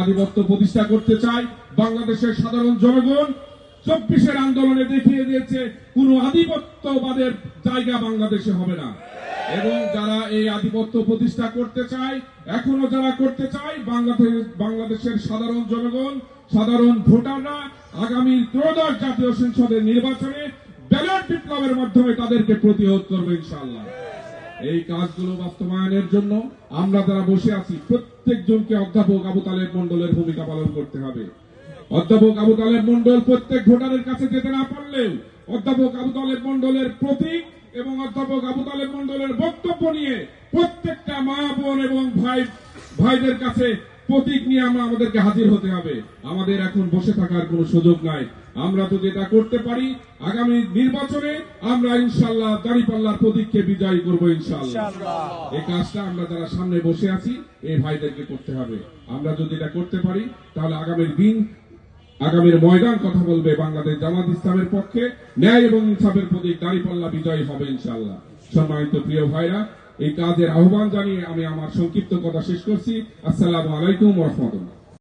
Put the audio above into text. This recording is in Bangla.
আধিপত্য প্রতিষ্ঠা করতে চাই। বাংলাদেশের সাধারণ জনগণ চব্বিশের আন্দোলনে দেখিয়ে দিয়েছে, কোন আধিপত্যবাদের জায়গা বাংলাদেশে হবে না। এবং যারা এই আধিপত্য প্রতিষ্ঠা করতে চায়, এখনও যারা করতে চায়, বাংলাদেশ, বাংলাদেশের সাধারণ জনগণ, সাধারণ ভোটাররা আগামী ত্রয়োদশ জাতীয় সংসদের নির্বাচনে ব্যালট বিপ্লবের মাধ্যমে তাদেরকে প্রতিহত করবে ইনশাআল্লাহ। এই কাজগুলো বাস্তবায়নের জন্য আমরা যারা বসে আছি প্রত্যেকজনকে অধ্যাপক আবু তালেব মন্ডলের ভূমিকা পালন করতে হবে। অধ্যাপক আবু তালেব মন্ডল প্রত্যেক ভোটারের কাছে যেতে না পারলেও অধ্যাপক আবু তালেব মন্ডলের প্রতীক এবং অধ্যাপক আবু তালেব মন্ডলের বক্তব্য নিয়ে প্রত্যেকটা মা বোন এবং ভাই, ভাইদের কাছে প্রতীক নিয়ে আমরা আমাদেরকে হাজির হতে হবে। আমাদের এখন বসে থাকার কোনো সুযোগ নাই। আমরা যদি এটা করতে পারি আগামী নির্বাচনে আমরা ইনশাল্লাহ দাঁড়িপাল্লার প্রতীককে বিজয়ী করব ইনশাল্লাহ এই কাজটা আমরা যারা সামনে বসে আছি এই ভাইদেরকে করতে হবে। আমরা যদি এটা করতে পারি তাহলে আগামীর দিন আগামীর ময়দান কথা বলবে বাংলাদেশ জামাত ইসলামের পক্ষে। ন্যায় এবং ইনসাফের প্রতীক দাঁড়িপাল্লা বিজয়ী হবে ইনশাল্লাহ সম্মানিত প্রিয় ভাইরা এই কাজের আহ্বান জানিয়ে আমি আমার সংক্ষিপ্ত কথা শেষ করছি। আসসালামু আলাইকুম রহমতুল্লাহ।